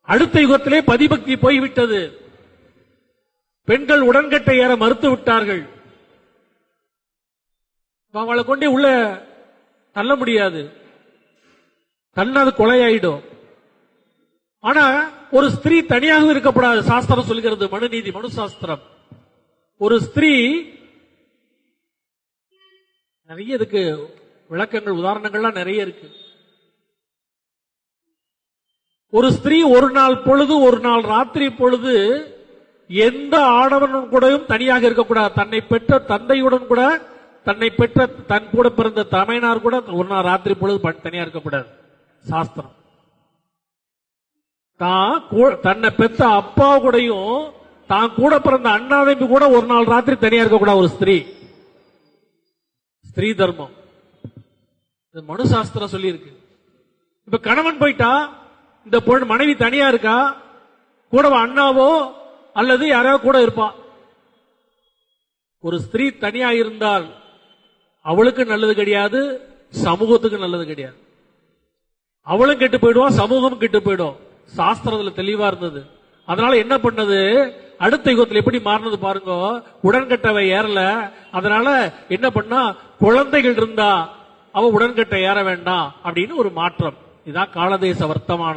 அடுத்த யுகத்திலே பதிபக்தி போய்விட்டது. பெண்கள் உடன்கட்டை ஏற மறுத்து விட்டார்கள். அவளை கொண்டே உள்ள தள்ள முடியாது. தள்ளா அது கொலையாயிடும். ஆனா ஒரு ஸ்திரீ தனியாக இருக்கப்படாது. சாஸ்திரம் சொல்கிறது மனுநீதி மனு சாஸ்திரம் ஒரு ஸ்திரீ நிறைய இதுக்கு விளக்கங்கள் உதாரணங்கள்லாம் நிறைய இருக்கு. ஒரு ஸ்திரீ ஒரு நாள் பொழுது ஒரு நாள் ராத்திரி பொழுது எந்த ஆடவனும் கூடயும் தனியாக இருக்கக்கூடாது. தன்னை பெற்ற தந்தையுடன் கூட தன்னை பெற்ற தன் கூட பிறந்த தமையனார் கூட ஒரு நாள் ராத்திரி பொழுது தனியா இருக்கக்கூடாது. சாஸ்திரம். தான் கூ- தன்னை பெற்ற அப்பா கூடயும் தான் கூட பிறந்த அண்ணாதம்பி கூட ஒரு நாள் ராத்திரி தனியா இருக்கக்கூடாது ஒரு ஸ்திரீ. ஸ்திரீ தர்மம். மனு சாஸ்திரம் சொல்லி இருக்கு இப்ப கணவன் போயிட்டா இந்த பொண்ணு மனைவி தனியா இருக்கா? கூட அண்ணாவோ? அல்லது யாராவது கூட இருப்பா? ஒரு ஸ்திரீ தனியா இருந்தால் அவளுக்கு நல்லது கிடையாது சமூகத்துக்கு நல்லது கிடையாது. அவளும் கெட்டு போயிடுவான் சமூகம் கெட்டு போயிடும். சாஸ்திரத்துல தெளிவா இருந்தது. அதனால என்ன பண்ணது? அடுத்த யுகத்தில் எப்படி மாறினது பாருங்க. உடன்கட்டவை ஏறல. அதனால என்ன பண்ணா குழந்தைகள் இருந்தா அவ உடன்கட்டை ஏற வேண்டாம் அப்படின்னு ஒரு மாற்றம். இதான் காலதேச வர்த்தமானம்